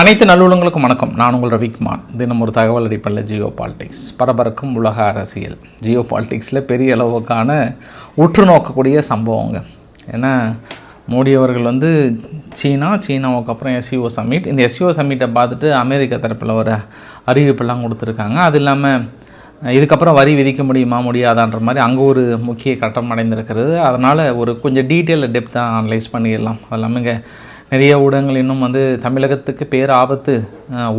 அனைத்து நல்லுள்ளங்களுக்கும் வணக்கம். நான் உங்கள் ரவிக்குமார் தினம் ஒரு தகவல் அடிப்படையில் ஜியோ பாலிடிக்ஸ். பரபரக்கும் உலக அரசியல். ஜியோ பாலிடிக்ஸில் பெரிய அளவுக்கான உற்று நோக்கக்கூடிய சம்பவங்க. ஏன்னா மோடி அவர்கள் வந்து சீனா சீனாவுக்கு அப்புறம் எஸ்யூஓ சம்மிட் இந்த எஸ்யூஓ சம்மிட்டை பார்த்துட்டு அமெரிக்கா தரப்பில் ஒரு அறிவிப்பெல்லாம் கொடுத்துருக்காங்க. அது இல்லாமல் இதுக்கப்புறம் வரி விதிக்க முடியுமா முடியாதான்ற மாதிரி அங்கே ஒரு முக்கிய கட்டம் அடைந்திருக்கிறது. அதனால் ஒரு கொஞ்சம் டீட்டெயில் டெப்த்தாக அனலைஸ் பண்ணிடலாம். அது இல்லாமல் இங்கே நிறைய ஊடகங்கள் இன்னும் வந்து தமிழகத்துக்கு பேர் ஆபத்து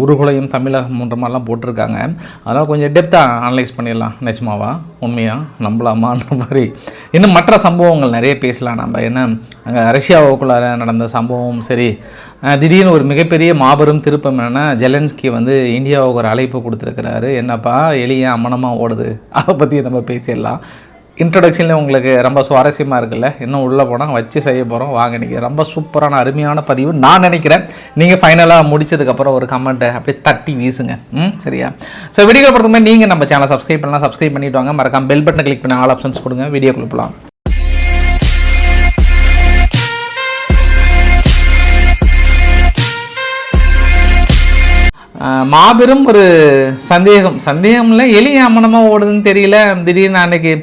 உருகுலையும் தமிழகம் போன்ற மாதிரிலாம் போட்டிருக்காங்க. அதனால் கொஞ்சம் டெப்த்தாக அனலைஸ் பண்ணிடலாம் நிஜமாவா? உண்மையாக நம்பலாமான்ற மாதிரி. இன்னும் மற்ற சம்பவங்கள் நிறைய பேசலாம் நம்ம. ஏன்னா அங்கே ரஷ்யாவுக்குள்ளார நடந்த சம்பவம் சரி. திடீர்னு ஒரு மிகப்பெரிய மாபெரும் திருப்பம் என்னென்னா ஜெலன்ஸ்கி வந்து இந்தியாவுக்கு ஒரு அழைப்பு கொடுத்துருக்கிறாரு. என்னப்பா எளிய அமனமாக ஓடுது? அதை பற்றி நம்ம பேசிடலாம். இன்ட்ரொடக்ஷனில் உங்களுக்கு ரொம்ப சுவாரஸ்யமாக இருக்குல்ல? இன்னும் உள்ளே போனால் வச்சு செய்ய போகிறோம் வாங்க நீங்கள் ரொம்ப சூப்பரான அருமையான பதிவு. நான் நினைக்கிறேன் நீங்கள் ஃபைனலாக முடிச்சதுக்கப்புறம் ஒரு கமெண்ட்டை அப்படியே தட்டி வீசுங்க. ம் சரியா? ஸோ வீடியோ பொறுத்தமே நீங்கள் நம்ம சேனலை சப்ஸ்கிரைப் பண்ணலாம். சப்ஸ்கிரைப் பண்ணிவிட்டு வாங்க. மறக்காம பெல் பட்டனை கிளிக் பண்ணி ஆல் ஆப்ஷன்ஸ் கொடுங்க வீடியோ கொடுப்பலாம் மாபெரும் ஒரு சந்தேகம். சந்தேகம் இல்லை எளிய அம்மனமாக ஓடுதுன்னு தெரியல. திடீர்னு அன்னைக்கு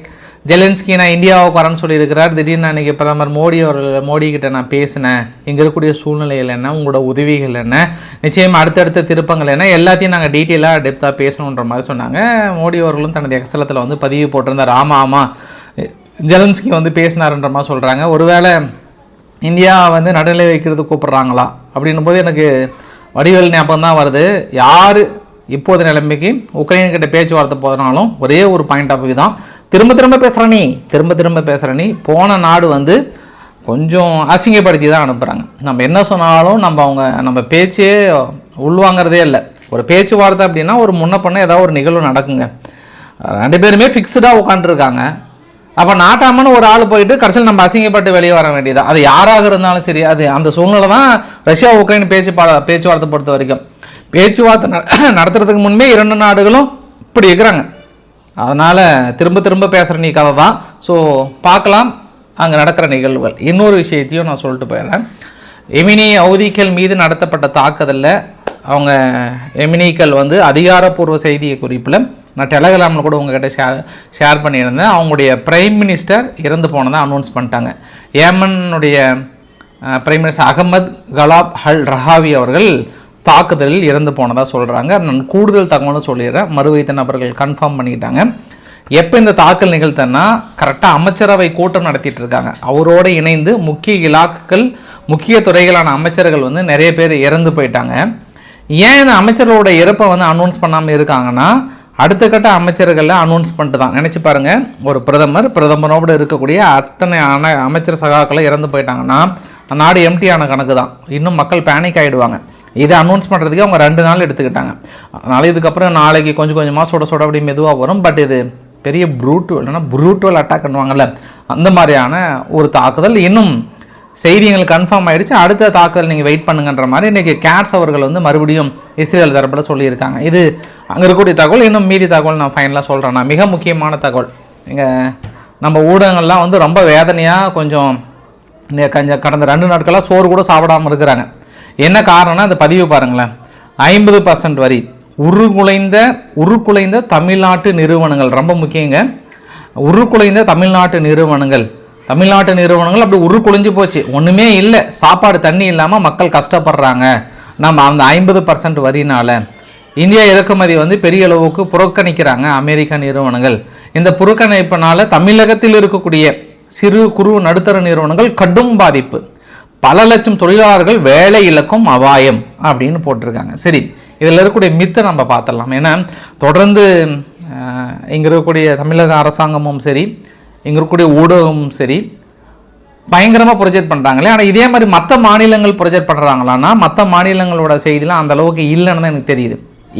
ஜெலன்ஸ்கி நான் இந்தியாவுக்கு வரேன்னு சொல்லியிருக்கிறார். திடீர்னு அன்னைக்கு பிரதமர் மோடி அவர்கள் மோடி கிட்ட நான் பேசினேன். இங்கே இருக்கக்கூடிய சூழ்நிலைகள் என்ன? உங்களோட உதவிகள் என்ன? நிச்சயம் அடுத்தடுத்த திருப்பங்கள் என்ன? எல்லாத்தையும் நாங்கள் டீட்டெயிலாக டெப்த்தாக பேசணுன்ற மாதிரி சொன்னாங்க. மோடி அவர்களும் தனது எக்ஸலத்தில் வந்து பதிவு போட்டிருந்தார். ஆமாம் ஆமாம் ஜெலன்ஸ்கி வந்து பேசினாருன்ற மாதிரி சொல்கிறாங்க ஒருவேளை இந்தியா வந்து நடுநிலை வைக்கிறது கூப்பிட்றாங்களா? அப்படின்னும் போது எனக்கு வடிவேல் ஞாபகம் தான் வருது. யார் இப்போது நிலைமைக்கு? உக்ரைன் கிட்ட பேச்சுவார்த்தை போதனாலும் ஒரே ஒரு பாயிண்ட் ஆஃப் வியூ தான். திரும்ப திரும்ப பேசுகிற நீ. திரும்ப திரும்ப பேசுகிற நீ. போன நாடு வந்து கொஞ்சம் அசிங்கப்படுத்தி தான் அனுப்புகிறாங்க நம்ம என்ன சொன்னாலும் நம்ம அவங்க நம்ம பேச்சே உள்வாங்கிறதே இல்லை. ஒரு பேச்சுவார்த்தை அப்படின்னா ஒரு முன்ன பண்ண ஏதாவது ஒரு நிகழ்வு நடக்குங்க. ரெண்டு பேருமே ஃபிக்ஸ்டாக உட்காந்துருக்காங்க அப்போ நாட்டாமன்னு ஒரு ஆள் போயிட்டு கடைசியில் நம்ம அசிங்கப்பட்டு வெளியே வர வேண்டியது? அது யாராக இருந்தாலும் சரி அது அந்த சூழ்நிலை தான் ரஷ்யா உக்ரைன் பேச்சு பா பேச்சுவார்த்தை பொறுத்த வரைக்கும். பேச்சுவார்த்தை நட- நடத்துறதுக்கு முன்பே இரண்டு நாடுகளும் இப்படி இருக்கிறாங்க. அதனால் திரும்ப திரும்ப பேசுகிற நீ கதை தான் ஸோ பார்க்கலாம். அங்கே நடக்கிற நிகழ்வுகள். இன்னொரு விஷயத்தையும் நான் சொல்லிட்டு போயிடுறேன். எமினி அவதிகள் மீது நடத்தப்பட்ட தாக்குதலில் அவங்க எமினிக்கள் வந்து அதிகாரப்பூர்வ செய்தியை குறிப்பில் நான் டெலகிராமில் கூட உங்ககிட்ட ஷேர் ஷேர் பண்ணியிருந்தேன். அவங்களுடைய பிரைம் மினிஸ்டர் இறந்து போனதை அனௌன்ஸ் பண்ணிட்டாங்க. ஏமனுடைய prime minister Ahmed Ghaleb al Rahawi அவர்கள் தாக்குதலில் இறந்து போனதாக சொல்கிறாங்க நான் கூடுதல் தகவலும் சொல்லிடுறேன். மறுவைத்த நபர்கள் கன்ஃபார்ம் பண்ணிக்கிட்டாங்க. எப்போ இந்த தாக்கல் நிகழ்த்தன்னா கரெக்டாக அமைச்சரவை கூட்டம் நடத்திட்டு இருக்காங்க. அவரோடு இணைந்து முக்கிய இலாக்குகள் முக்கிய துறைகளான அமைச்சர்கள் வந்து நிறைய பேர் இறந்து போயிட்டாங்க. ஏன் இந்த அமைச்சர்களோட இறப்பை வந்து அனௌன்ஸ் பண்ணாமல் இருக்காங்கன்னா அடுத்த கட்ட அமைச்சர்களை அனௌன்ஸ் பண்ணிட்டு தான். நினச்சி பாருங்கள் ஒரு பிரதமர் பிரதமரோடு இருக்கக்கூடிய அத்தனை அன அமைச்சர் சகாக்களை இறந்து போயிட்டாங்கன்னா நாடு எம்டியான கணக்கு தான். இன்னும் மக்கள் பேனிக் ஆகிடுவாங்க இதை அனௌன்ஸ் பண்ணுறதுக்கு அவங்க ரெண்டு நாள் எடுத்துக்கிட்டாங்க. அதனால் இதுக்கப்புறம் நாளைக்கு கொஞ்சம் கொஞ்சமாக சுட சுட அப்படி மெதுவாக வரும். பட் இது பெரிய ப்ரூட்டு இல்லைன்னா ப்ரூட்டுவல் அட்டாக் பண்ணுவாங்கல்ல. அந்த மாதிரியான ஒரு தாக்குதல். இன்னும் செய்தி எங்களுக்கு கன்ஃபார்ம் ஆகிடுச்சு அடுத்த தாக்குதல் நீங்கள் வெயிட் பண்ணுங்கன்ற மாதிரி இன்றைக்கி கேட்ஸ் அவர்கள் வந்து மறுபடியும் இஸ்ரேல் தரப்பில் சொல்லியிருக்காங்க. இது அங்கே இருக்கக்கூடிய தகவல். இன்னும் மீதி தகவல் நான் ஃபைனலாக சொல்கிறேன் நான் மிக முக்கியமான தகவல். இங்கே நம்ம ஊடகங்கள்லாம் வந்து ரொம்ப வேதனையாக கொஞ்சம் கொஞ்சம் கடந்த ரெண்டு நாட்களாக சோறு கூட சாப்பிடாம இருக்கிறாங்க. என்ன காரணம்னா அந்த பதிவு பாருங்களேன். ஐம்பது பர்சன்ட் வரி. உருகுலைந்த உருக்குலைந்த தமிழ்நாட்டு நிறுவனங்கள் ரொம்ப முக்கியங்க. உருக்குலைந்த தமிழ்நாட்டு நிறுவனங்கள். தமிழ்நாட்டு நிறுவனங்கள் அப்படி உருக்குலைஞ்சு போச்சு. ஒன்றுமே இல்லை. சாப்பாடு தண்ணி இல்லாமல் மக்கள் கஷ்டப்படுறாங்க. நம்ம அந்த ஐம்பது பர்சன்ட் வரினால் இந்தியா இறக்குமதி வந்து பெரிய அளவுக்கு புறக்கணிக்கிறாங்க அமெரிக்க நிறுவனங்கள். இந்த புறக்கணிப்பினால் தமிழகத்தில் இருக்கக்கூடிய சிறு குறு நடுத்தர நிறுவனங்கள் கடும் பாதிப்பு. பல லட்சம் தொழிலாளர்கள் வேலை இழக்கும் அபாயம் அப்படின்னு போட்டிருக்காங்க. சரி இதில் இருக்கக்கூடிய மித்தை நம்ம பார்த்துடலாம். ஏன்னா தொடர்ந்து இங்கே இருக்கக்கூடிய தமிழக அரசாங்கமும் சரி இங்கே இருக்கக்கூடிய ஊடகமும் சரி பயங்கரமாக ப்ரொஜெக்ட் பண்ணுறாங்களே ஆனால் இதே மாதிரி மற்ற மாநிலங்கள் ப்ரொஜெக்ட் பண்ணுறாங்களான்னா மற்ற மாநிலங்களோட செய்திலாம் அந்த அளவுக்கு இல்லைன்னு தான் எனக்கு தெரியுது.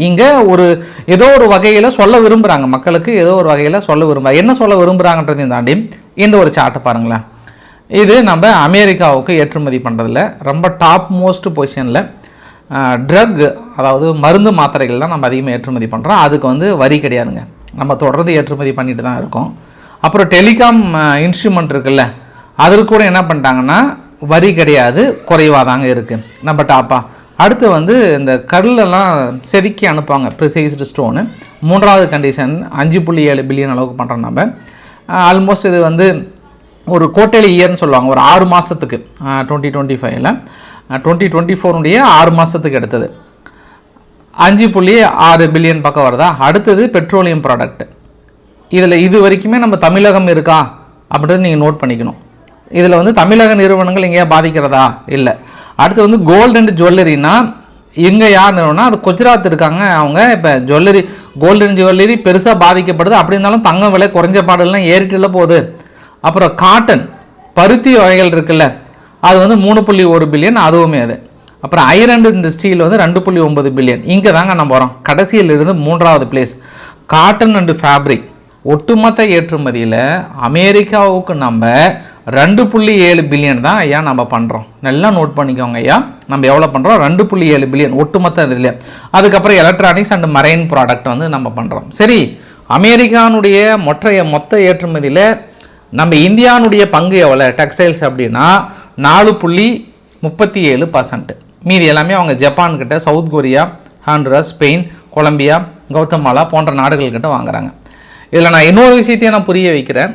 இங்கே ஒரு ஏதோ ஒரு வகையில் சொல்ல விரும்புகிறாங்க மக்களுக்கு ஏதோ ஒரு வகையில் சொல்ல விரும்புகிறாங்க என்ன சொல்ல விரும்புகிறாங்கன்றதையும் தாண்டி இந்த ஒரு சார்ட்டை பாருங்களேன். இது நம்ம அமெரிக்காவுக்கு ஏற்றுமதி பண்ணுறதில்ல ரொம்ப டாப் மோஸ்ட் பொசிஷனில் ட்ரக் அதாவது மருந்து மாத்திரைகள் தான் நம்ம அதிகமாக ஏற்றுமதி பண்ணுறோம் அதுக்கு வந்து வரி கிடையாதுங்க. நம்ம தொடர்ந்து ஏற்றுமதி பண்ணிட்டு தான் இருக்கோம். அப்புறம் டெலிகாம் இன்ஸ்ட்ருமெண்ட் இருக்குல்ல அதற்கு கூட என்ன பண்ணிட்டாங்கன்னா வரி கிடையாது குறைவாக தாங்க இருக்குது நம்ம டாப்பாக அடுத்து வந்து இந்த கல்லெல்லாம் செதுக்கி அனுப்புவாங்க ப்ரிசைஸ்டு ஸ்டோனு மூன்றாவது கண்டிஷன் அஞ்சு புள்ளி ஏழு பில்லியன் அளவுக்கு பண்ணுறோம் நம்ம. ஆல்மோஸ்ட் இது வந்து ஒரு கோட்டையில் இயர்னு சொல்லுவாங்க ஒரு ஆறு மாதத்துக்கு டுவெண்ட்டி டுவெண்ட்டி ஃபைவ்ல டுவெண்ட்டி டுவெண்ட்டி ஃபோருடைய ஆறு மாதத்துக்கு எடுத்தது அஞ்சு புள்ளி ஆறு பில்லியன் பக்கம் வருதா? அடுத்தது பெட்ரோலியம் ப்ராடக்ட் இதில் இது வரைக்குமே நம்ம தமிழகம் இருக்கா? அப்படின்னு நீங்கள் நோட் பண்ணிக்கணும். இதில் வந்து தமிழக நிறுவனங்கள் எங்கேயா பாதிக்கிறதா? இல்லை. அடுத்து வந்து கோல்டு அண்ட் ஜுவல்லரினா எங்கே யார் நிறுவனம்? அது குஜராத் இருக்காங்க. அவங்க இப்போ ஜுவல்லரி கோல்டு அண்ட் ஜுவல்லரி பெருசாக பாதிக்கப்படுது. அப்படி இருந்தாலும் தங்கம் விலை குறைஞ்ச பாடலாம் ஏறிட்டுல போகுது. அப்புறம் காட்டன் பருத்தி வகைகள் இருக்குல்ல அது வந்து மூணு புள்ளி ஒரு பில்லியன் அதுவுமே அது. அப்புறம் ஐரன் இந்த ஸ்டீல் வந்து ரெண்டு புள்ளி ஒன்பது பில்லியன் இங்கே தாங்க நம்ம வரோம். கடைசியில் இருந்து மூன்றாவது பிளேஸ் காட்டன் அண்டு ஃபேப்ரிக் ஒட்டுமொத்த ஏற்றுமதியில் அமெரிக்காவுக்கு நம்ம ரெண்டு புள்ளி ஏழு பில்லியன் தான் ஐயா நம்ம பண்ணுறோம் நல்லா நோட் பண்ணிக்கோங்க ஐயா. நம்ம எவ்வளோ பண்ணுறோம் ரெண்டு புள்ளி ஏழு பில்லியன் ஒட்டுமொத்த இதில். அதுக்கப்புறம் எலக்ட்ரானிக்ஸ் அண்ட் மரைன் ப்ராடக்ட் வந்து நம்ம பண்ணுறோம் சரி. அமெரிக்கானுடைய மொற்றைய மொத்த ஏற்றுமதியில் நம்ம இந்தியானுடைய பங்கு எவ்வளோ டெக்ஸ்டைல்ஸ் அப்படின்னா நாலு புள்ளி முப்பத்தி ஏழு பர்சன்ட் மீதி எல்லாமே அவங்க ஜப்பான்கிட்ட South Korea Honduras Spain Colombia Guatemala போன்ற நாடுகள்கிட்ட வாங்குறாங்க. இதில் நான் இன்னொரு விஷயத்தையும் நான் புரிய வைக்கிறேன்.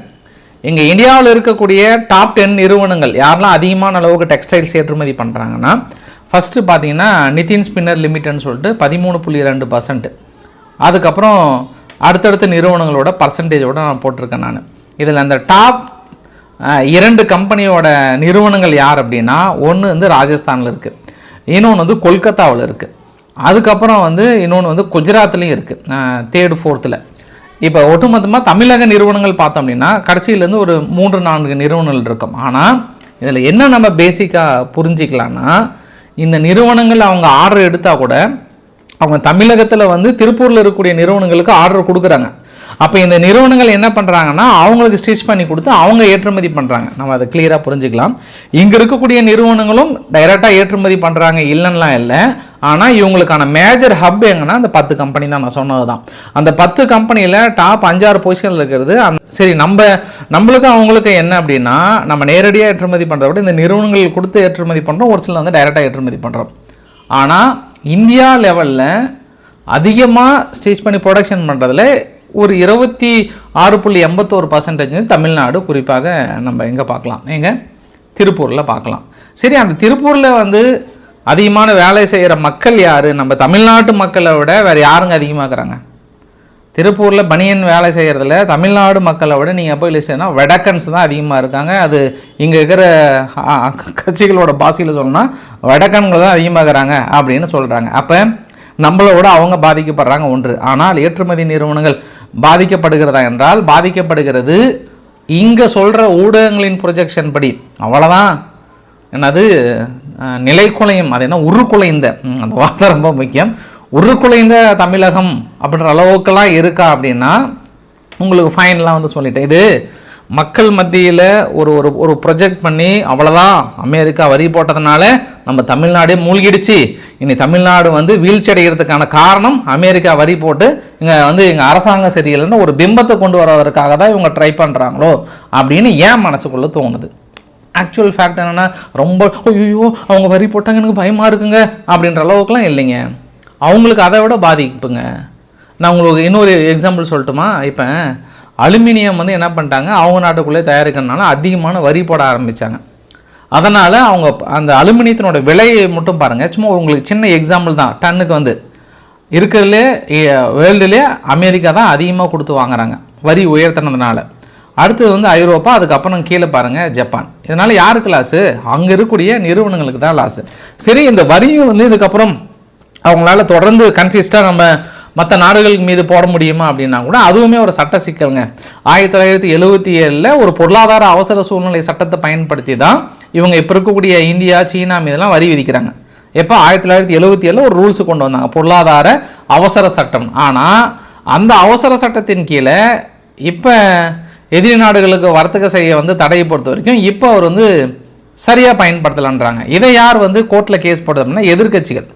எங்கள் இந்தியாவில் இருக்கக்கூடிய டாப் டென் நிறுவனங்கள் யாரெல்லாம் அதிகமான அளவுக்கு டெக்ஸ்டைல்ஸ் ஏற்றுமதி பண்ணுறாங்கன்னா ஃபஸ்ட்டு பார்த்தீங்கன்னா நிதின் ஸ்பின்னர் லிமிட்டட்னு சொல்லிட்டு பதிமூணு புள்ளி ரெண்டு பர்சன்ட் அதுக்கப்புறம் அடுத்தடுத்த நிறுவனங்களோட பர்சன்டேஜோடு நான் போட்டிருக்கேன் நான். இதில் அந்த டாப் இரண்டு கம்பெனியோட நிறுவனங்கள் யார் அப்படின்னா ஒன்று வந்து ராஜஸ்தானில் இருக்குது இன்னொன்று வந்து கொல்கத்தாவில் இருக்குது அதுக்கப்புறம் வந்து இன்னொன்று வந்து குஜராத்லேயும் இருக்குது தேர்டு ஃபோர்த்தில் இப்போ ஒட்டுமொத்தமாக தமிழக நிறுவனங்கள் பார்த்தோம் அப்படின்னா கடைசியிலேருந்து ஒரு மூன்று நான்கு நிறுவனங்கள் இருக்கும். ஆனால் இதில் என்ன நம்ம பேசிக்காக புரிஞ்சிக்கலான்னா இந்த நிறுவனங்கள் அவங்க ஆர்டர் எடுத்தால் கூட அவங்க தமிழகத்தில் வந்து திருப்பூரில் இருக்கக்கூடிய நிறுவனங்களுக்கு ஆர்டர் கொடுக்குறாங்க. அப்போ இந்த நிறுவனங்கள் என்ன பண்ணுறாங்கன்னா அவங்களுக்கு ஸ்டிச் பண்ணி கொடுத்து அவங்க ஏற்றுமதி பண்ணுறாங்க நம்ம அதை கிளியராக புரிஞ்சுக்கலாம். இங்கே இருக்கக்கூடிய நிறுவனங்களும் டைரெக்டாக ஏற்றுமதி பண்ணுறாங்க இல்லைன்னா இல்லை. ஆனால் இவங்களுக்கான மேஜர் ஹப் எங்கன்னா அந்த பத்து கம்பெனி தான் நான் சொன்னது தான் அந்த பத்து கம்பெனியில் டாப் அஞ்சாறு பொசிஷனில் இருக்கிறது அந்த சரி நம்ம நம்மளுக்கு அவங்களுக்கு என்ன அப்படின்னா நம்ம நேரடியாக ஏற்றுமதி பண்ணுறத விட இந்த நிறுவனங்கள் கொடுத்து ஏற்றுமதி பண்ணுறோம் ஒரு சில வந்து டைரெக்டாக ஏற்றுமதி பண்ணுறோம் ஆனால் இந்தியா லெவலில் அதிகமாக ஸ்டிச் பண்ணி ப்ரொடக்ஷன் பண்ணுறதுல ஒரு இருபத்தி ஆறு புள்ளி எண்பத்தோரு பர்சன்டேஜ் வந்து தமிழ்நாடு குறிப்பாக நம்ம எங்கே பார்க்கலாம்? எங்கே? திருப்பூரில் பார்க்கலாம். சரி அந்த திருப்பூரில் வந்து அதிகமான வேலை செய்கிற மக்கள் யார்? நம்ம தமிழ்நாட்டு மக்களை விட வேறு யாருங்க அதிகமாக இருக்கிறாங்க? திருப்பூரில் பனியன் வேலை செய்கிறதுல தமிழ்நாடு மக்களை விட நீங்கள் போய் லிஸ்ட்னா வெடக்கன்ஸ் தான் அதிகமாக இருக்காங்க. அது இங்கே இருக்கிற கட்சிகளோட பாஷையில் சொல்லணும்னா வடக்கன்கள் தான் அதிகமாக இருக்கிறாங்க அப்படின்னு சொல்கிறாங்க அப்போ நம்மளோட அவங்க பாதிக்கப்படுறாங்க ஒன்று. ஆனால் ஏற்றுமதி நிறுவனங்கள் பாதிக்கப்படுகிறதா என்றால் பாதிக்கப்படுகிறது. இங்கே சொல்கிற ஊடகங்களின் ப்ரொஜெக்ஷன் படி அவ்வளோதான் என்னது? நிலைக்குலையும். அது என்ன? உருக்குலைந்த. அந்த வார்த்தை ரொம்ப முக்கியம். உருக்குலைந்த தமிழகம் அப்படின்ற அளவுக்கெல்லாம் இருக்கா அப்படின்னா உங்களுக்கு ஃபைன்லாம் வந்து சொல்லிட்டேன். இது மக்கள் மத்தியில் ஒரு ஒரு ஒரு ப்ரொஜெக்ட் பண்ணி அவ்வளோதான் அமெரிக்கா வரி போட்டதுனால நம்ம தமிழ்நாடே மூழ்கிடுச்சு. இனி தமிழ்நாடு வந்து வீழ்ச்சி அடைகிறதுக்கான காரணம் அமெரிக்கா வரி போட்டு இங்கே வந்து எங்கள் அரசாங்கம் சரியில்லைன்னு ஒரு பிம்பத்தை கொண்டு வருவதற்காக தான் இவங்க ட்ரை பண்ணுறாங்களோ அப்படின்னு ஏன் மனசுக்குள்ளே தோணுது? ஆக்சுவல் ஃபேக்ட் என்னென்னா ரொம்ப ஐயோ அவங்க வரி போட்டாங்க எனக்கு பயமாக இருக்குங்க அப்படின்ற அளவுக்குலாம் இல்லைங்க. அவங்களுக்கு அதை விட பாதிப்புங்க. நான் உங்களுக்கு இன்னொரு எக்ஸாம்பிள் சொல்லட்டுமா? இப்போ அலுமினியம் வந்து என்ன பண்ணிட்டாங்க? அவங்க நாட்டுக்குள்ளே தயாரிக்கிறதுனால அதிகமான வரி போட ஆரம்பித்தாங்க அதனால் அவங்க அந்த அலுமினியத்தினோட விலையை மட்டும் பாருங்கள் சும்மா உங்களுக்கு சின்ன எக்ஸாம்பிள் தான். டன்னுக்கு வந்து இருக்கிறதுலே வேர்ல்டுலே அமெரிக்கா தான் அதிகமாக கொடுத்து வாங்குறாங்க. வரி உயர்த்தினதுனால. அடுத்தது வந்து ஐரோப்பா அதுக்கப்புறம் கீழே பாருங்கள் ஜப்பான். இதனால் யாருக்கு லாஸு அங்கே இருக்கக்கூடிய நிறுவனங்களுக்கு தான் லாஸு சரி இந்த வரியும் வந்து இதுக்கப்புறம் அவங்களால தொடர்ந்து கன்சிஸ்டாக நம்ம மற்ற நாடுகளுக்கு மீது போட முடியுமா அப்படின்னா கூட அதுவுமே ஒரு சட்ட சிக்கலுங்க. ஆயிரத்தி தொள்ளாயிரத்தி எழுபத்தி ஏழில் ஒரு பொருளாதார அவசர சூழ்நிலை சட்டத்தை பயன்படுத்தி தான் இவங்க இப்போ இருக்கக்கூடிய இந்தியா சீனா மீதெல்லாம் வரி விதிக்கிறாங்க. எப்போ? ஆயிரத்தி தொள்ளாயிரத்தி எழுபத்தி ஏழில் ஒரு ரூல்ஸ் கொண்டு வந்தாங்க. பொருளாதார அவசர சட்டம். ஆனால் அந்த அவசர சட்டத்தின் கீழே இப்போ எதிரி நாடுகளுக்கு வர்த்தக செய்ய வந்து தடையை பொறுத்த வரைக்கும் இப்போ அவர் வந்து சரியாக பயன்படுத்தலான்றாங்க. இதை யார் வந்து கோர்ட்டில் கேஸ் போடுறது அப்படின்னா எதிர்க்கட்சிகள்.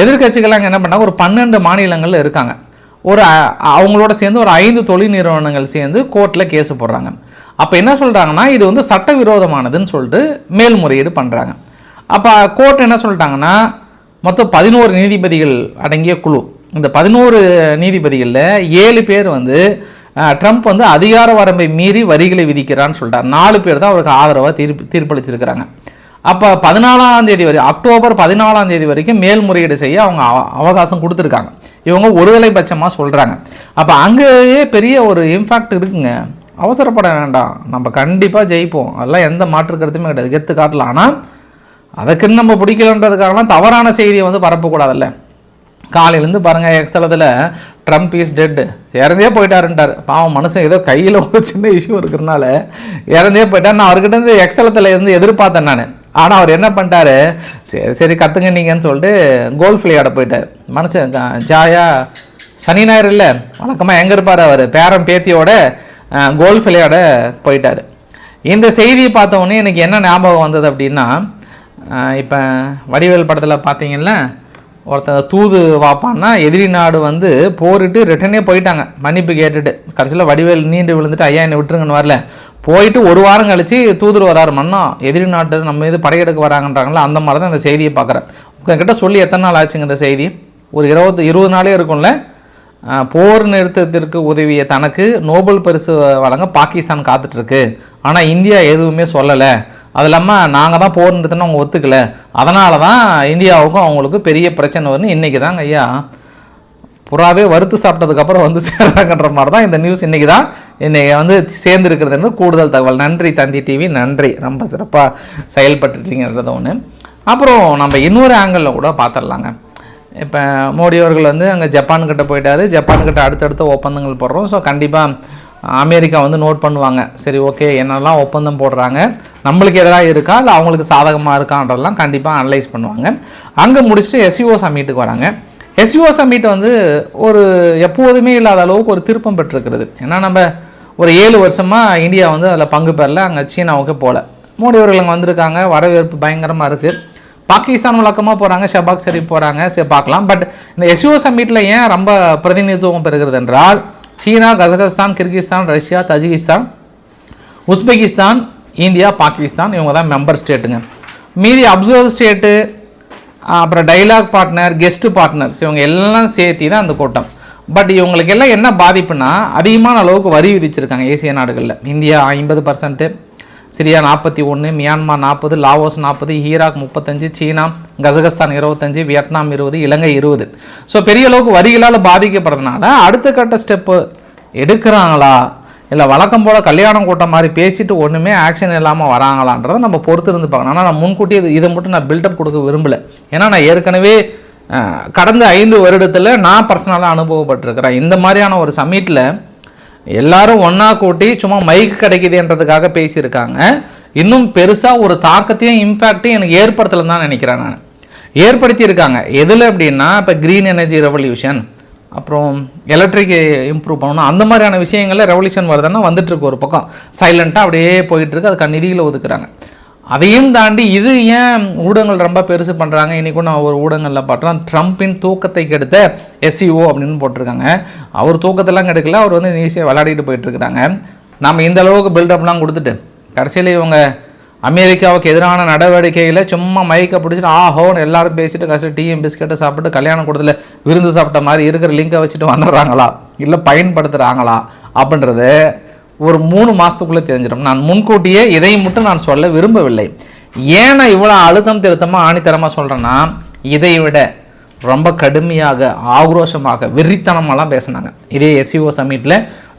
எதிர்க்கட்சிகள் அங்கே என்ன பண்ணாங்க? ஒரு பன்னெண்டு மாநிலங்களில் இருக்காங்க. ஒரு அவங்களோட சேர்ந்து ஒரு ஐந்து தொழில் நிறுவனங்கள் சேர்ந்து கோர்ட்டில் கேஸ் போடுறாங்க. அப்போ என்ன சொல்கிறாங்கன்னா இது வந்து சட்டவிரோதமானதுன்னு சொல்லிட்டு மேல்முறையீடு பண்ணுறாங்க அப்போ கோர்ட் என்ன சொல்லிட்டாங்கன்னா மொத்தம் பதினோரு நீதிபதிகள் அடங்கிய குழு. இந்த பதினோரு நீதிபதிகளில் ஏழு பேர் வந்து ட்ரம்ப் வந்து அதிகார வரம்பை மீறி வரிகளை விதிக்கிறான்னு சொல்லிட்டார். நாலு பேர் தான் அவருக்கு ஆதரவாக தீர்ப்பு தீர்ப்பளிச்சிருக்கிறாங்க. அப்போ பதினாலாம் தேதி வரை அக்டோபர் பதினாலாம் தேதி வரைக்கும் மேல்முறையீடு செய்ய அவங்க அவ- அவகாசம் கொடுத்துருக்காங்க. இவங்க ஒருதலை பட்சமாக சொல்கிறாங்க அப்போ அங்கேயே பெரிய ஒரு இம்பாக்ட் இருக்குங்க. அவசரப்பட வேண்டாம். நம்ம கண்டிப்பாக ஜெயிப்போம். அதெல்லாம் எந்த மாற்று கருத்துமே கிடையாது. கெத்து காட்டலாம். ஆனால் அதுக்குன்னு நம்ம பிடிக்கலன்றதுக்காகலாம் தவறான செய்தியை வந்து பரப்பக்கூடாதுல்ல காலையிலேருந்து பாருங்கள் எக்ஸ்தலத்தில் ட்ரம்ப் இஸ் டெட் இறந்தே போயிட்டாருன்ட்டார் பாவம் மனுஷன் ஏதோ கையில் ஒரு சின்ன இஷ்யூ இருக்கிறனால இறந்தே போயிட்டார். நான் அவர்கிட்ட இருந்து எக்ஸ்தலத்தில் இருந்து எதிர்பார்த்தேன் நான். ஆனால் அவர் என்ன பண்ணிட்டாரு? சரி சரி கற்றுங்க நீங்கன்னு சொல்லிட்டு கோல்ஃப் விளையாட போயிட்டார். மனுஷன் ஜாயா சனி ஞாயிறு இல்லை வழக்கமாக எங்கே இருப்பார் அவர்? பேரன் பேத்தியோட கோல்ஃப் விளையாட போயிட்டார். இந்த செய்தியை பார்த்தவொடனே எனக்கு என்ன ஞாபகம் வந்தது அப்படின்னா இப்போ வடிவேல் படத்தில் பார்த்தீங்கன்னா ஒருத்தர் தூது வாப்பான்னா எதிரி நாடு வந்து போரிட்டு ரிட்டனே போயிட்டாங்க. மன்னிப்பு கேட்டுட்டு. கடைசியில் வடிவேல் நீண்டு விழுந்துட்டு ஐயா என்னை விட்டுருங்கன்னு வரல. போயிட்டு ஒரு வாரம் கழித்து தூதர் வராரு. மன்னா எதிரி நாட்டு நம்ம இது படையெடுக்க வராங்கன்றாங்களா அந்த மாதிரி தான் இந்த செய்தியை பார்க்குறேன் உங்ககிட்ட சொல்லி எத்தனை நாள் ஆச்சுங்க இந்த செய்தி? ஒரு இருபது இருபது நாளே இருக்கும்ல? போர் நிறுத்தத்திற்கு உதவிய தனக்கு நோபல் பரிசு வழங்க பாகிஸ்தான் காத்துட்ருக்கு. ஆனால் இந்தியா எதுவுமே சொல்லலை. அது இல்லாமல் நாங்கள் தான் போர் நிறுத்தினோம் அவங்க ஒத்துக்கல. அதனால தான் இந்தியாவுக்கும் அவங்களுக்கு பெரிய பிரச்சனை வரும்னு இன்றைக்கி தாங்க ஐயா. புறாவே வறுத்து சாப்பிட்டதுக்கப்புறம் வந்து சேர்றாங்கன்ற மாதிரி தான் இந்த நியூஸ் இன்றைக்கி தான் இன்னைக்கு வந்து சேர்ந்துருக்கிறது வந்து கூடுதல் தகவல். நன்றி தந்தி டிவி நன்றி. ரொம்ப சிறப்பாக செயல்பட்டுட்டீங்கன்றது ஒன்று அப்புறம் நம்ம இன்னொரு ஆங்கிளில் கூட பார்த்துடலாங்க இப்போ மோடி அவர்கள் வந்து அங்கே ஜப்பான்கிட்ட போயிட்டாரு. ஜப்பான்கிட்ட அடுத்தடுத்த ஒப்பந்தங்கள் போடுறோம். ஸோ கண்டிப்பாக அமெரிக்கா வந்து நோட் பண்ணுவாங்க. சரி ஓகே என்னெல்லாம் ஒப்பந்தம் போடுறாங்க? நம்மளுக்கு எதாவது இருக்கா? இல்லை அவங்களுக்கு சாதகமாக இருக்கான்றதெல்லாம் கண்டிப்பாக அனலைஸ் பண்ணுவாங்க. அங்கே முடிச்சுட்டு எஸ்இஓ சமீட்டுக்கு வராங்க. எஸ்இஓ சமீட் வந்து ஒரு எப்போதுமே இல்லாத அளவுக்கு ஒரு திருப்பம் பெற்றிருக்கிறது. ஏன்னா நம்ம ஒரு ஏழு வருஷமாக இந்தியா வந்து அதில் பங்கு பெறல அங்கே சீனாவுக்கு போகல மோடி அவர்கள் அங்கே வந்திருக்காங்க வரவேற்பு பயங்கரமாக இருக்குது பாகிஸ்தான் வழக்கமாக போகிறாங்க ஷபாக் ஷெரீப் போகிறாங்க சரி பார்க்கலாம். பட் இந்த எஸ்யூஓ சம்மிட்டில் ஏன் ரொம்ப பிரதிநிதித்துவம் பெறுகிறது என்றால் சீனா Kazakhstan Kyrgyzstan Russia Tajikistan Uzbekistan India Pakistan இவங்க தான் மெம்பர் ஸ்டேட்டுங்க மீதி அப்சர்வ் ஸ்டேட்டு அப்புறம் டைலாக் பார்ட்னர் கெஸ்ட் பார்ட்னர்ஸ் இவங்க எல்லாம் சேர்த்தி தான் அந்த கூட்டம். பட் இவங்களுக்கு எல்லாம் என்ன பாதிப்புனா அதிகமான அளவுக்கு வரி விதிச்சிருக்காங்க ஏசிய நாடுகளில். இந்தியா ஐம்பது பர்சன்ட்டு சிரியா நாற்பத்தி ஒன்று மியான்மார் நாற்பது லாவோஸ் நாற்பது ஈராக் முப்பத்தஞ்சு சீனா கசகஸ்தான் இருபத்தஞ்சு வியட்நாம் இருபது இலங்கை இருபது. ஸோ பெரிய அளவுக்கு வரிகளால் பாதிக்கப்படுறதுனால அடுத்த கட்ட ஸ்டெப்பு எடுக்கிறாங்களா? இல்லை வழக்கம் போல் கல்யாணம் கூட்டம் மாதிரி பேசிட்டு ஒன்றுமே ஆக்ஷன் இல்லாமல் வராங்களான்றதை நம்ம பொறுத்து இருந்து பார்க்கணும். ஆனால் நான் முன்கூட்டி இது இதை மட்டும் நான் பில்டப் கொடுக்க விரும்பலை. ஏன்னா நான் ஏற்கனவே கடந்த ஐந்து வருடத்தில் நான் பர்சனலாக அனுபவப்பட்டிருக்கிறேன். இந்த மாதிரியான ஒரு சமீட்டில் எல்லாரும் ஒன்றா கூட்டி சும்மா மைக் கிடைக்குதுன்றதுக்காக பேசியிருக்காங்க. இன்னும் பெருசாக ஒரு தாக்கத்தையும் இம்பேக்டையும் எனக்கு ஏற்படுத்தலைன்னு தான் நினைக்கிறேன் நான். ஏற்படுத்தியிருக்காங்க. எதில் அப்படின்னா இப்போ க்ரீன் எனர்ஜி ரெவல்யூஷன் அப்புறம் எலக்ட்ரிக் இம்ப்ரூவ் பண்ணணும். அந்த மாதிரியான விஷயங்களில் ரெவல்யூஷன் வருதுன்னா வந்துட்டுருக்கு ஒரு பக்கம். சைலண்ட்டாக அப்படியே போயிட்டுருக்கு அதுக்கு நிதிகளை ஒதுக்குறாங்க. அதையும் தாண்டி இது ஏன் ஊடகங்கள் ரொம்ப பெருசு பண்ணுறாங்க இன்றைக்கும் நான் ஒரு ஊடகங்களில் பார்த்தோம் ட்ரம்ப்பின் தூக்கத்தை கெடுத்த எஸ்இஓ அப்படின்னு போட்டிருக்காங்க. அவர் தூக்கத்தெல்லாம் கெடுக்கல. அவர் வந்து ஈஸியாக விளையாடிட்டு போயிட்டுருக்கிறாங்க. நம்ம இந்த அளவுக்கு பில்டப்லாம் கொடுத்துட்டு கடைசியில் இவங்க அமெரிக்காவுக்கு எதிரான நடவடிக்கையில் சும்மா மைக்கை பிடிச்சிட்டு ஆஹோன்னு எல்லாரும் பேசிட்டு கடைசியில் டீயும் பிஸ்கெட்டை சாப்பிட்டு கல்யாணம் கூடத்தில் விருந்து சாப்பிட்ட மாதிரி இருக்கிற லிங்கை வச்சுட்டு வந்துடுறாங்களா? இல்லை பயன்படுத்துகிறாங்களா அப்படின்றது ஒரு மூணு மாதத்துக்குள்ளே தெரிஞ்சிடும். நான் முன்கூட்டியே இதை மட்டும் நான் சொல்ல விரும்பவில்லை. ஏன் நான் இவ்வளோ அழுத்தம் திருத்தமாக ஆணித்தரமாக சொல்கிறேன்னா இதை விட ரொம்ப கடுமையாக ஆக்ரோஷமாக வெறித்தனமெல்லாம் பேசினாங்க. இதே எஸ்இஓ சமிட்டில்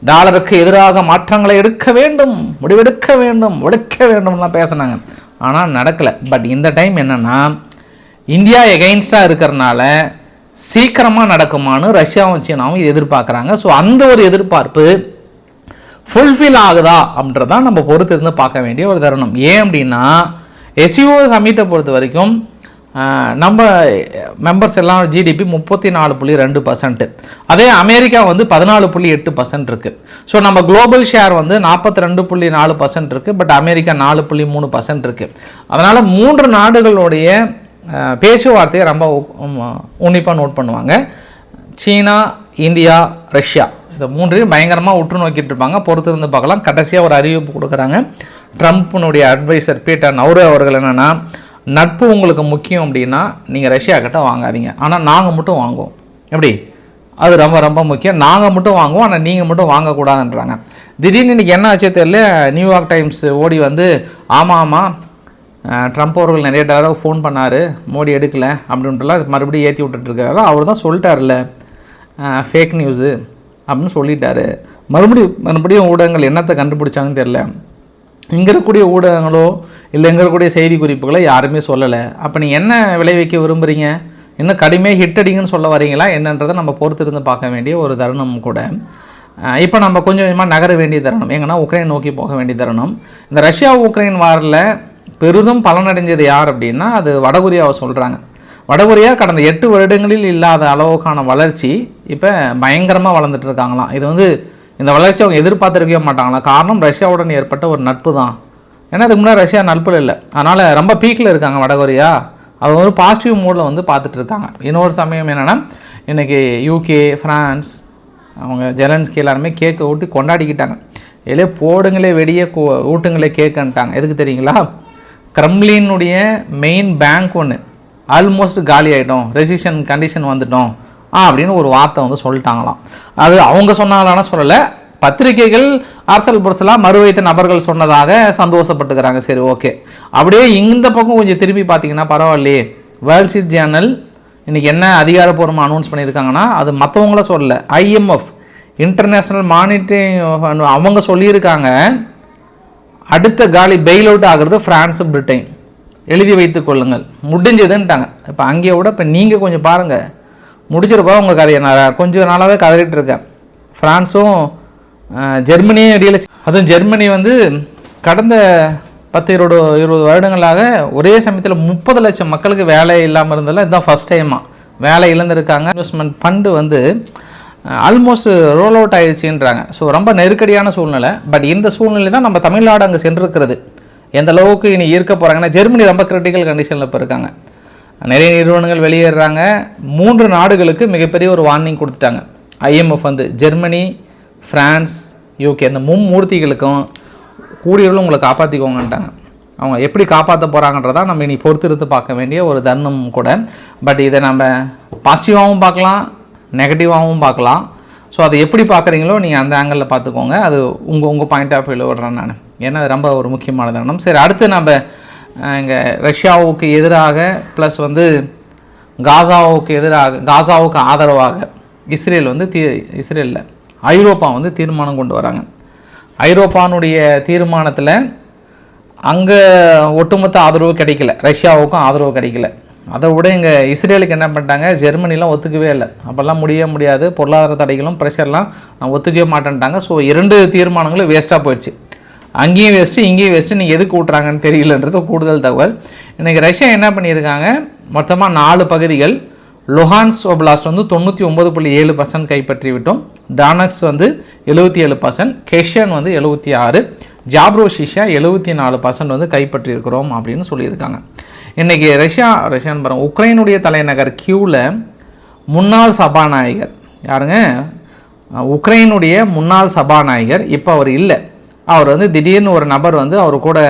டாலருக்கு எதிராக மாற்றங்களை எடுக்க வேண்டும் முடிவெடுக்க வேண்டும் எடுக்க வேண்டும்லாம் பேசினாங்க. ஆனால் நடக்கலை. பட் இந்த டைம் என்னென்னா இந்தியா எகைன்ஸ்டாக இருக்கிறனால சீக்கிரமாக நடக்குமான்னு ரஷ்யாவும் சீனாவும் எதிர்பார்க்குறாங்க. ஸோ அந்த ஒரு எதிர்பார்ப்பு ஃபுல்ஃபில் ஆகுதா அப்படின்றதான் நம்ம பொறுத்து இருந்து பார்க்க வேண்டிய ஒரு தருணம். ஏன் அப்படின்னா எஸ்யூஓ சமிட்டை பொறுத்த வரைக்கும் நம்ம மெம்பர்ஸ் எல்லாம் ஜிடிபி முப்பத்தி நாலு புள்ளி ரெண்டு பர்சன்ட்டு அதே அமெரிக்கா வந்து பதினாலு புள்ளி எட்டு பர்சன்ட் இருக்குது ஸோ நம்ம குளோபல் ஷேர் வந்து நாற்பத்தி ரெண்டு புள்ளி நாலு பர்சன்ட் இருக்குது பட் அமெரிக்கா நாலு புள்ளி மூணு பர்சன்ட் இருக்குது அதனால் மூன்று நாடுகளுடைய பேச்சுவார்த்தையை ரொம்ப உன்னிப்பாக நோட் பண்ணுவாங்க. சீனா இந்தியா ரஷ்யா. இந்த மூன்றையும் பயங்கரமாக உற்று நோக்கிட்டு இருப்பாங்க. பொறுத்து இருந்து பார்க்கலாம். கடைசியாக ஒரு அறிவிப்பு கொடுக்குறாங்க. ட்ரம்ப்னுடைய அட்வைசர் பீட்டர் நவ்ரு அவர்கள் என்னென்னா நட்பு உங்களுக்கு முக்கியம் அப்படின்னா நீங்கள் ரஷ்யா கிட்ட வாங்காதீங்க. ஆனால் நாங்கள் மட்டும் வாங்குவோம். எப்படி? அது ரொம்ப ரொம்ப முக்கியம். நாங்கள் மட்டும் வாங்குவோம் ஆனால் நீங்கள் மட்டும் வாங்கக்கூடாதுன்றாங்க. திடீர்னு இன்றைக்கி என்ன ஆச்சே தெரியல? நியூயார்க் டைம்ஸ் ஓடி வந்து ஆமாம் ஆமாம் ட்ரம்ப் அவர்கள் நிறைய தடவை ஃபோன் பண்ணார். மோடி எடுக்கல அப்படின்ட்டுலாம் மறுபடியும் ஏற்றி விட்டுட்டுருக்காரு அவர் தான் சொல்லிட்டார்ல ஃபேக் நியூஸு அப்படின்னு சொல்லிட்டாரு. மறுபடியும் மறுபடியும் ஊடகங்கள் என்னத்தை கண்டுபிடிச்சாங்கன்னு தெரில இங்கே இருக்கக்கூடிய ஊடகங்களோ இல்லை இங்கே இருக்கக்கூடிய செய்தி குறிப்புகளோ யாருமே சொல்லலை. அப்போ நீங்கள் என்ன விளைவிக்க விரும்புகிறீங்க இன்னும் கடுமையாக ஹிட் அடிங்கன்னு சொல்ல வரீங்களா? என்னன்றதை நம்ம பொறுத்திருந்து பார்க்க வேண்டிய ஒரு தருணம் கூட. இப்போ நம்ம கொஞ்சம் கொஞ்சமாக நகர வேண்டிய தருணம். எங்கன்னா உக்ரைன் நோக்கி போக வேண்டிய தருணம். இந்த ரஷ்யா உக்ரைன் வாரில் பெரிதும் பலனடைஞ்சது யார் அப்படின்னா அது வடகொரியாவை சொல்கிறாங்க வடகொரியா கடந்த எட்டு வருடங்களில் இல்லாத அளவுக்கான வளர்ச்சி இப்போ பயங்கரமாக வளர்ந்துட்டு இருக்காங்களாம். இது வந்து இந்த வளர்ச்சி அவங்க எதிர்பார்த்துருக்கவே மாட்டாங்களாம். காரணம் ரஷ்யாவுடன் ஏற்பட்ட ஒரு நட்பு தான் ஏன்னா அதுக்கு முன்னாடி ரஷ்யா நட்பில் இல்லை. அதனால் ரொம்ப பீக்கில் இருக்காங்க வடகொரியா. அது ஒரு பாசிட்டிவ் மூடில் வந்து பார்த்துட்டு இருக்காங்க. இன்னொரு சமயம் என்னென்னா இன்றைக்கி யூகே ஃப்ரான்ஸ் அவங்க ஜெலன்ஸ்கி எல்லாருமே கேக்கை ஊட்டி கொண்டாடிக்கிட்டாங்க. இல்லையே போடுங்களே வெடியே ஊட்டுங்களே கேக்குன்ட்டாங்க எதுக்கு தெரியுங்களா? கிரம்லினுடைய மெயின் பேங்க் ஒன்று ஆல்மோஸ்ட் காலி ஆகிட்டோம் ரெசிஷன் கண்டிஷன் வந்துட்டோம் அப்படின்னு ஒரு வார்த்தை வந்து சொல்லிட்டாங்களாம். அது அவங்க சொன்னாங்களான சொல்லலை. பத்திரிகைகள் அரசல் புரசலாக மறுவைத்த நபர்கள் சொன்னதாக சந்தோஷப்பட்டுக்கிறாங்க. சரி ஓகே. அப்படியே இந்த பக்கம் கொஞ்சம் திரும்பி பார்த்தீங்கன்னா பரவாயில்லையே. வேர்ல்ட் ஸ்ட்ரீட் ஜேர்னல் இன்றைக்கி என்ன அதிகாரப்பூர்வமாக அனௌன்ஸ் பண்ணியிருக்காங்கன்னா அது மற்றவங்கள சொல்லல. ஐஎம்எஃப் இன்டர்நேஷ்னல் மானிட்டரிங் அவங்க சொல்லியிருக்காங்க அடுத்த காலி பெயில் அவுட் ஆகிறது பிரான்ஸ் பிரிட்டன் எழுதி வைத்து கொள்ளுங்கள். முடிஞ்சதுன்ட்டாங்க. இப்போ அங்கேயே விட இப்போ நீங்கள் கொஞ்சம் பாருங்கள் முடிச்சிருப்பா உங்கள் கதையை நான் கொஞ்சம் நாளாகவே கதறிட்டு இருக்கேன். ஃப்ரான்ஸும் ஜெர்மனியும் இடையில அதுவும் ஜெர்மனி வந்து கடந்த பத்து இருபது இருபது வருடங்களாக ஒரே சமயத்தில் முப்பது லட்சம் மக்களுக்கு வேலை இல்லாமல் இருந்ததில் இதுதான் ஃபஸ்ட் டைமாக வேலை இழந்திருக்காங்க. இன்வெஸ்ட்மெண்ட் ஃபண்டு வந்து ஆல்மோஸ்ட் ரோல் அவுட் ஆயிடுச்சுன்றாங்க. ஸோ ரொம்ப நெருக்கடியான சூழ்நிலை. பட் இந்த சூழ்நிலை தான் நம்ம தமிழ்நாடு அங்கே சென்றிருக்கிறது. எந்த அளவுக்கு இனி ஈர்க்க போகிறாங்கன்னா ஜெர்மனி ரொம்ப கிரிட்டிக்கல் கண்டிஷனில் இப்போ இருக்காங்க. நிறைய நிறுவனங்கள் வெளியேறாங்க மூன்று நாடுகளுக்கு மிகப்பெரிய ஒரு வார்னிங் கொடுத்துட்டாங்க. ஐஎம்எஃப் வந்து ஜெர்மனி ஃப்ரான்ஸ் யூகே அந்த மும்மூர்த்திகளுக்கும் கூடியவர்களும் உங்களை காப்பாற்றிக்கோங்கன்ட்டாங்க அவங்க எப்படி காப்பாற்ற போகிறாங்கன்றதா நம்ம இனி பொறுத்திருந்து பார்க்க வேண்டிய ஒரு தருணம் கூட. பட் இதை நம்ம பாசிட்டிவாகவும் பார்க்கலாம் நெகட்டிவாகவும் பார்க்கலாம். ஸோ அதை எப்படி பார்க்குறீங்களோ நீங்கள் அந்த ஆங்கிளில் பார்த்துக்கோங்க. அது உங்கள் உங்கள் பாயிண்ட் ஆஃப் வியூவில் விடுறேன் நான். ஏன்னா ரொம்ப ஒரு முக்கியமான தருணம் சரி அடுத்து நம்ம இங்கே ரஷ்யாவுக்கு எதிராக ப்ளஸ் வந்து காசாவுக்கு எதிராக காசாவுக்கு ஆதரவாக இஸ்ரேல் வந்து தீ இஸ்ரேலில் ஐரோப்பா வந்து தீர்மானம் கொண்டு வராங்க. ஐரோப்பானுடைய தீர்மானத்தில் அங்கே ஒட்டுமொத்த ஆதரவு கிடைக்கல. ரஷ்யாவுக்கும் ஆதரவு கிடைக்கல. அதை விட இங்கே இஸ்ரேலுக்கு என்ன பண்ணிட்டாங்க? ஜெர்மனிலாம் ஒத்துக்கவே இல்லை. அப்போல்லாம் முடியவே முடியாது. பொருளாதார தடைகளும் ப்ரெஷர்லாம் நான் ஒத்துக்கவே மாட்டேன்ட்டாங்க. ஸோ இரண்டு தீர்மானங்களும் வேஸ்ட்டாக போயிடுச்சு. அங்கேயும் வேஸ்ட்டு இங்கேயும் வேஸ்ட்டு நீங்கள் எதுக்கு விட்றாங்கன்னு தெரியலன்றது கூடுதல் தகவல். இன்றைக்கி ரஷ்யா என்ன பண்ணியிருக்காங்க? மொத்தமாக நாலு பகுதிகள் லொஹான்ஸ் ஒப்லாஸ்ட் வந்து தொண்ணூற்றி ஒம்பது புள்ளி ஏழு பர்சன்ட் கைப்பற்றி விட்டோம் டானக்ஸ் வந்து எழுபத்தி ஏழு பர்சன்ட் கெஷன் வந்து எழுபத்தி ஆறு ஜாப்ரோஷிஷா எழுபத்தி நாலு பர்சன்ட் வந்து கைப்பற்றியிருக்கிறோம் அப்படின்னு சொல்லியிருக்காங்க. இன்றைக்கி ரஷ்யா ரஷ்யான்னு பாருங்க உக்ரைனுடைய தலைநகர் கியூவில் முன்னாள் சபாநாயகர். யாருங்க? உக்ரைனுடைய முன்னாள் சபாநாயகர். இப்போ அவர் இல்லை. அவர் வந்து திடீர்னு ஒரு நபர் வந்து அவர் கூட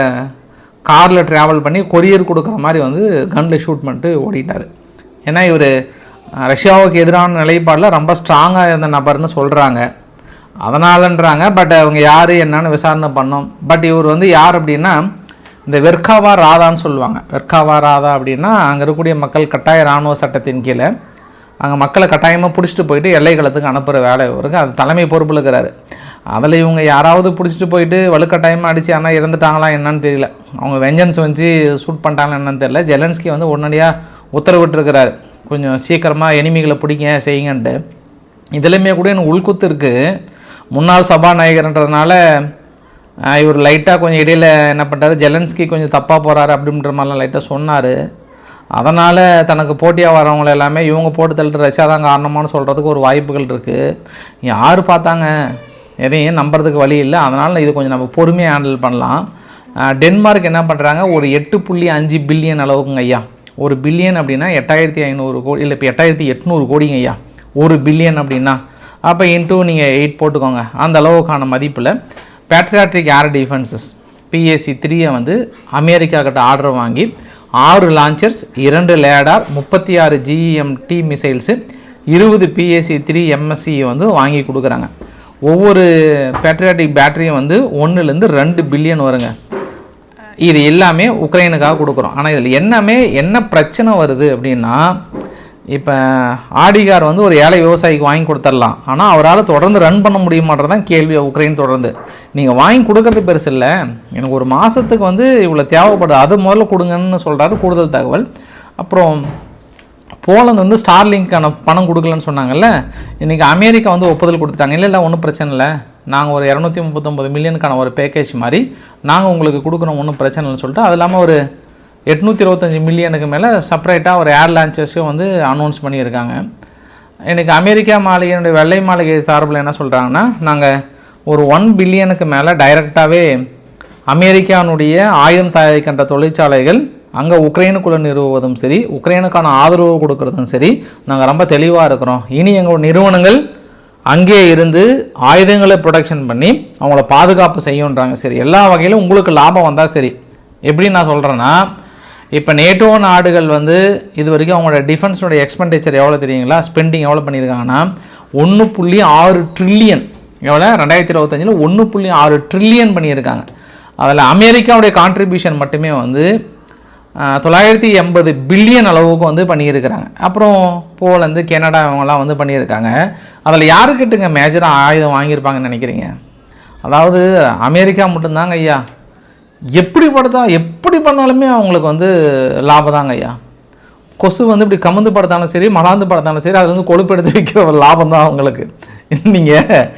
காரில் ட்ராவல் பண்ணி கொரியர் கொடுக்குற மாதிரி வந்து கன்னில் ஷூட் பண்ணிட்டு ஓடிட்டார். ஏன்னா இவர் ரஷ்யாவுக்கு எதிரான நிலைப்பாடில் ரொம்ப ஸ்ட்ராங்காக இருந்த நபர்னு சொல்கிறாங்க அதனாலன்றாங்க பட் அவங்க யார் என்னன்னு விசாரணை பண்ணோம். பட் இவர் வந்து யார் அப்படின்னா இந்த வெர்காவா ராதான்னு சொல்லுவாங்க. வெர்காவா ராதா அப்படின்னா அங்கே இருக்கக்கூடிய மக்கள் கட்டாய இராணுவ சட்டத்தின் கீழே அங்கே மக்களை கட்டாயமாக பிடிச்சிட்டு போயிட்டு எல்லைகளத்துக்கு அனுப்புகிற வேலை இவருக்கு. அது தலைமை பொறுப்பில் இருக்கிறாரு. அதில் இவங்க யாராவது பிடிச்சிட்டு போயிட்டு வலுக்கட்டாயமாக அடித்து ஆனால் இறந்துட்டாங்களா என்னன்னு தெரியல. அவங்க வெஞ்சன்ஸ் வச்சு ஷூட் பண்ணிட்டாங்களா என்னன்னு தெரியல. ஜெலன்ஸ்கி வந்து உடனடியாக உத்தரவிட்டிருக்கிறாரு. கொஞ்சம் சீக்கிரமாக எனிமிகளை பிடிங்க செய்யுங்கன்ட்டு. இதுலையுமே கூட எனக்கு உள்குத்து இருக்குது முன்னாள் சபாநாயகர்ன்றதுனால இவர் லைட்டாக கொஞ்சம் இடையில என்ன பண்ணுறாரு ஜெலன்ஸ்கி கொஞ்சம் தப்பாக போகிறாரு அப்படின்ற மாதிரிலாம் லைட்டாக சொன்னார். அதனால் தனக்கு போட்டியாக வரவங்கள எல்லாமே இவங்க போட்டு தள்ளிட்டு ரஷ்யா தான் காரணமானு சொல்கிறதுக்கு ஒரு வாய்ப்புகள் இருக்குது யார் பார்த்தாங்க? எதையும் நம்புறதுக்கு வழி இல்லை. அதனால் இது கொஞ்சம் நம்ம பொறுமையாக ஹேண்டில் பண்ணலாம். டென்மார்க் என்ன பண்ணுறாங்க ஒரு எட்டு புள்ளி அஞ்சு பில்லியன் அளவுக்குங்க ஐயா. ஒரு பில்லியன் அப்படின்னா எட்டாயிரத்தி ஐநூறு கோடி இல்லை இப்போ எட்டாயிரத்தி எட்நூறு கோடிங்க ஐயா. ஒரு பில்லியன் அப்படின்னா. அப்போ இன்ட்டு நீங்கள் எயிட் போட்டுக்கோங்க. அந்த அளவுக்கான மதிப்பில் பேட்ரியாட்ரிக் ஏர் டிஃபென்சஸ் பிஎஸ்சி த்ரீயை வந்து அமெரிக்கா கிட்ட ஆர்டர் வாங்கி ஆறு லான்ச்சர்ஸ் இரண்டு லேடார் முப்பத்தி ஆறு ஜிஎம்டி மிசைல்ஸு இருபது பிஎஸ்சி த்ரீ எம்எஸ்சியை வந்து வாங்கி கொடுக்குறாங்க. ஒவ்வொரு பேட்ரியாட்டிக் பேட்டரியும் வந்து ஒன்றுலேருந்து ரெண்டு பில்லியன் வருங்க. இது எல்லாமே உக்ரைனுக்காக கொடுக்குறோம். ஆனால் இதில் என்னமே என்ன பிரச்சனை வருது அப்படின்னா இப்போ ஆடிகார் வந்து ஒரு ஏழை விவசாயிக்கு வாங்கி கொடுத்துடலாம். ஆனால் அவரால் தொடர்ந்து ரன் பண்ண முடியுமான்றதான் கேள்வி உக்ரைன் தொடர்ந்து. நீங்கள் வாங்கி கொடுக்கறது பெருசு இல்லை. எனக்கு ஒரு மாதத்துக்கு வந்து இவ்வளோ தேவைப்படுது. அது முதல்ல கொடுங்கன்னு சொல்கிறாரு கூடுதல் தகவல். அப்புறம் போலந்து வந்து ஸ்டார்லிங்க்கான பணம் கொடுக்கலன்னு சொன்னாங்கல்ல? இன்றைக்கி அமெரிக்கா வந்து ஒப்புதல் கொடுத்துட்டாங்க. இல்லை இல்லை ஒன்றும் பிரச்சனை இல்லை. நாங்கள் ஒரு இரநூத்தி முப்பத்தொம்பது மில்லியனுக்கான ஒரு பேக்கேஜ் மாதிரி நாங்கள் உங்களுக்கு கொடுக்குறோம் ஒன்றும் பிரச்சனை இல்லைன்னு சொல்லிட்டு அது இல்லாமல் ஒரு எட்நூற்றி இருபத்தஞ்சி மில்லியனுக்கு மேலே செப்பரேட்டாக ஒரு ஏர் லான்ச்சஸையும் வந்து அனௌன்ஸ் பண்ணியிருக்காங்க. எனக்கு அமெரிக்கா மாளிகையினுடைய வெள்ளை மாளிகை சார்பில் என்ன சொல்கிறாங்கன்னா நாங்கள் ஒரு ஒன் பில்லியனுக்கு மேலே டைரெக்டாகவே அமெரிக்கானுடைய ஆயுதம் தயாரிக்கின்ற தொழிற்சாலைகள் அங்கே உக்ரைனுக்குள்ளே நிறுவுவதும் சரி உக்ரைனுக்கான ஆதரவு கொடுக்கறதும் சரி நாங்கள் ரொம்ப தெளிவாக இருக்கிறோம். இனி எங்கள் நிறுவனங்கள் அங்கே இருந்து ஆயுதங்களை ப்ரொடக்ஷன் பண்ணி அவங்கள பாதுகாப்பு செய்யுன்றாங்க. சரி எல்லா வகையிலும் உங்களுக்கு லாபம் வந்தால் சரி. எப்படி நான் சொல்கிறேன்னா இப்போ நேட்டோ நாடுகள் வந்து இது வரைக்கும் அவங்களோட டிஃபென்ஸோட எக்ஸ்பெண்டிச்சர் எவ்வளோ தெரியுங்களா? ஸ்பெண்டிங் எவ்வளோ பண்ணியிருக்காங்கன்னா ஒன்று புள்ளி ஆறு ட்ரில்லியன் எவ்வளோ ரெண்டாயிரத்தி இருபத்தஞ்சில் ஒன்று புள்ளி ஆறு ட்ரில்லியன் பண்ணியிருக்காங்க. அதில் அமெரிக்காவுடைய கான்ட்ரிபியூஷன் மட்டுமே வந்து தொள்ளாயிரத்தி எண்பது பில்லியன் அளவுக்கு வந்து பண்ணியிருக்கிறாங்க. அப்புறம் போலந்து கனடா இவங்கெல்லாம் வந்து பண்ணியிருக்காங்க. அதில் யாருக்கிட்டங்க மேஜராக ஆயுதம் வாங்கியிருப்பாங்கன்னு நினைக்கிறீங்க? அதாவது அமெரிக்கா மட்டும்தாங்க ஐயா. எப்படி படுத்தா எப்படி பண்ணாலுமே அவங்களுக்கு வந்து லாபம் தாங்க ஐயா. கொசு வந்து இப்படி கமுந்து படுத்தாலும் சரி மலாந்து படுத்தாலும் சரி அது வந்து கொழுப்பு எடுத்து வைக்கிற ஒரு லாபம் தான் அவங்களுக்கு. நீங்கள்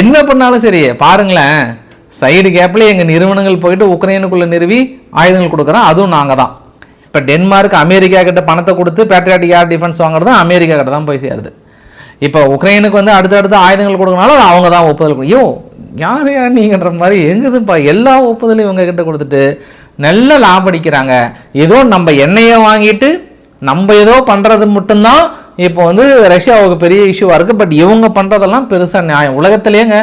என்ன பண்ணாலும் சரி பாருங்களேன். சைடு கேப்பில் எங்கள் நிறுவனங்கள் போயிட்டு உக்ரைனுக்குள்ளே நிறுவி ஆயுதங்கள் கொடுக்குறோம். அதுவும் நாங்கள் தான். இப்போ டென்மார்க் அமெரிக்கா கிட்ட பணத்தை கொடுத்து பேட்ரியாட்டிக் ஏர் டிஃபென்ஸ் வாங்குறது அமெரிக்கா கிட்ட தான் போய் சேருது. இப்போ உக்ரைனுக்கு வந்து அடுத்தடுத்து ஆயுதங்கள் கொடுக்கறனால அவங்க தான் ஒப்புதல் ஐயோ யார் யார் நீங்கன்ற மாதிரி எங்குதுப்பா? எல்லா ஒப்புதலையும் இவங்க கிட்ட கொடுத்துட்டு நல்ல லாபம் அடிக்கிறாங்க. ஏதோ நம்ம எண்ணெயை வாங்கிட்டு நம்ம ஏதோ பண்ணுறது மட்டும்தான் இப்போ வந்து ரஷ்யாவுக்கு பெரிய இஷ்யூவாக இருக்குது பட் இவங்க பண்ணுறதெல்லாம் பெருசாக நியாயம். உலகத்துலேயேங்க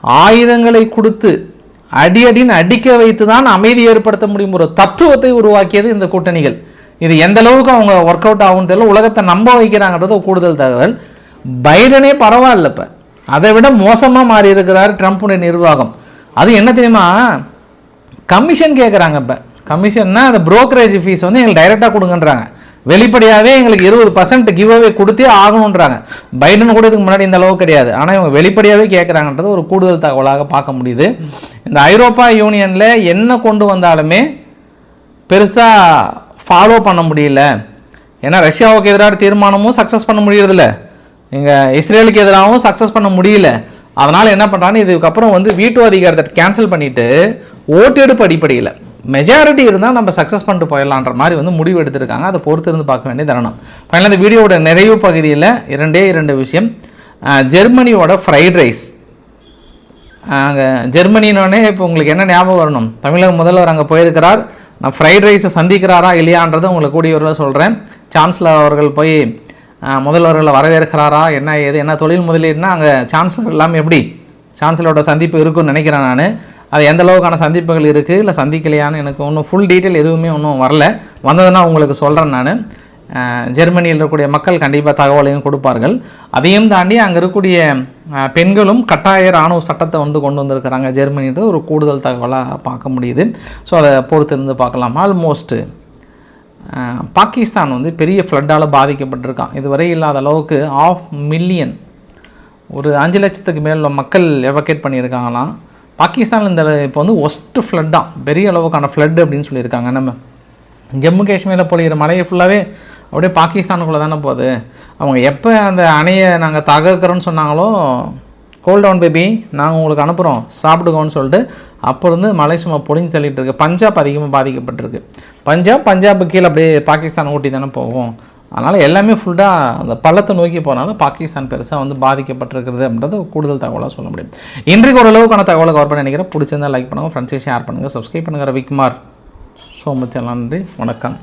ஆயுதங்களை கொடுத்து அடி அடின்னு அடிக்க வைத்து தான் அமைதி ஏற்படுத்த முடியும். ஒரு தத்துவத்தை உருவாக்கியது இந்த கூட்டணிகள். இது எந்த அளவுக்கு அவங்க ஒர்க் அவுட் ஆகும்னு தெரியல. உலகத்தை நம்ப வைக்கிறாங்கன்றது கூடுதல் தகவல். பைடனே பரவாயில்ல இப்போ. அதை விட மோசமாக மாறி இருக்கிறார் ட்ரம்ப்புடைய நிர்வாகம். அது என்ன தெரியுமா? கமிஷன் கேட்குறாங்க இப்போ. கமிஷன்னா அந்த புரோக்கரேஜ் ஃபீஸ் வந்து எங்களுக்கு டைரெக்டாக கொடுங்கன்றாங்க. வெளிப்படையாகவே எங்களுக்கு இருபது பர்சன்ட் கிவ் அவே கொடுத்தே ஆகணுன்றாங்க பைடன் கூட இதுக்கு முன்னாடி இந்த அளவு கிடையாது. ஆனால் இவங்க வெளிப்படையாகவே கேட்குறாங்கன்றது ஒரு கூடுதல் தகவலாக பார்க்க முடியுது. இந்த ஐரோப்பா யூனியனில் என்ன கொண்டு வந்தாலுமே பெருசாக ஃபாலோ பண்ண முடியல. ஏன்னா ரஷ்யாவுக்கு எதிரான தீர்மானமும் சக்ஸஸ் பண்ண முடியறதில்ல. இங்கே இஸ்ரேலுக்கு எதிராகவும் சக்ஸஸ் பண்ண முடியல. அதனால் என்ன பண்ணுறான்னு இதுக்கப்புறம் வந்து வீட்டு அதிகாரத்தை கேன்சல் பண்ணிவிட்டு ஓட்டெடுப்பு அடிப்படையில் மெஜாரிட்டி இருந்தால் நம்ம சக்ஸஸ் பண்ணிட்டு போயிடலான்ற மாதிரி வந்து முடிவு எடுத்திருக்காங்க. அதை பொறுத்து இருந்து பார்க்க வேண்டிய தருணம். ஃபைனல் இந்த வீடியோவோட நிறைவு பகுதியில் இரண்டே இரண்டு விஷயம். ஜெர்மனியோட ஃப்ரைட் ரைஸ் அங்கே ஜெர்மனினோடனே இப்போ உங்களுக்கு என்ன ஞாபகம் வரணும்? தமிழக முதல்வர் அங்கே போயிருக்கிறார். நான் ஃப்ரைட் ரைஸை சந்திக்கிறாரா இல்லையான்றதை உங்களை கூடிய ஒரு சொல்கிறேன் சான்ஸ்லர் அவர்கள் போய் முதல்வர்களை வரவேற்கிறாரா? என்ன ஏது என்ன தொழில் முதலீடுனா அங்கே சான்ஸ்லர் இல்லாமல் எப்படி? சான்சலரோட சந்திப்பு இருக்குன்னு நினைக்கிறேன் நான். அது எந்த அளவுக்கான சந்திப்புகள் இருக்குது இல்லை சந்திக்கலையான்னு எனக்கு ஒன்றும் ஃபுல் டீட்டெயில் எதுவுமே ஒன்றும் வரல. வந்ததுன்னா உங்களுக்கு சொல்கிறேன் நான். ஜெர்மனியில் இருக்கக்கூடிய மக்கள் கண்டிப்பாக தகவலையும் கொடுப்பார்கள். அதையும் தாண்டி அங்கே இருக்கக்கூடிய பெண்களும் கட்டாய இராணுவ சட்டத்தை வந்து கொண்டு வந்திருக்கிறாங்க ஜெர்மனின்றது ஒரு கூடுதல் தகவலாக பார்க்க முடியுது. ஸோ அதை பொறுத்து இருந்து பார்க்கலாம் ஆல்மோஸ்ட்டு பாகிஸ்தான் வந்து பெரிய ஃப்ளட்டால் பாதிக்கப்பட்டிருக்கான். இதுவரை இல்லாத அளவுக்கு ஆஃப் மில்லியன் ஒரு அஞ்சு லட்சத்துக்கு மேலே மக்கள் எவக்கேட் பண்ணியிருக்காங்களாம். பாகிஸ்தானில் இந்த இப்போ வந்து ஒஸ்ட்டு ஃப்ளட் தான். பெரிய அளவுக்கான ஃப்ளட் அப்படின்னு சொல்லியிருக்காங்க. நம்ம ஜம்மு காஷ்மீரில் பொழிகிற மழையை ஃபுல்லாகவே அப்படியே பாகிஸ்தானுக்குள்ளே தானே போகுது. அவங்க எப்போ அந்த அணையை நாங்கள் தகர்க்கிறோன்னு சொன்னாங்களோ கோல் டவுன் பேபி நாங்கள் உங்களுக்கு அனுப்புகிறோம் சாப்பிடுக்கோன்னு சொல்லிட்டு அப்போ இருந்து மலை சும்மா பொழிஞ்சு தள்ளிட்டு இருக்கு. பஞ்சாப் அதிகமாக பாதிக்கப்பட்டிருக்கு. பஞ்சாப் பஞ்சாப் கீழே அப்படியே பாகிஸ்தான் ஊட்டி தானே போகும். அதனால் எல்லாமே ஃபுல்லாக அந்த பள்ளத்தை நோக்கி போனாலும் பாகிஸ்தான் பெருசாக வந்து பாதிக்கப்பட்டிருக்கிறது அப்படின்றது கூடுதல் தகவலாக சொல்ல முடியும். இன்றைக்கு ஓரளவுக்கான தகவலை கவர் பண்ண நினைக்கிறேன். பிடிச்சிருந்தா லைக் பண்ணுங்கள் ஃப்ரெண்ட்ஸை ஷேர் பண்ணுங்கள் சப்ஸ்கிரைப் பண்ணுங்கள் ரவிக்குமார் ஸோ மச் நன்றி வணக்கம்.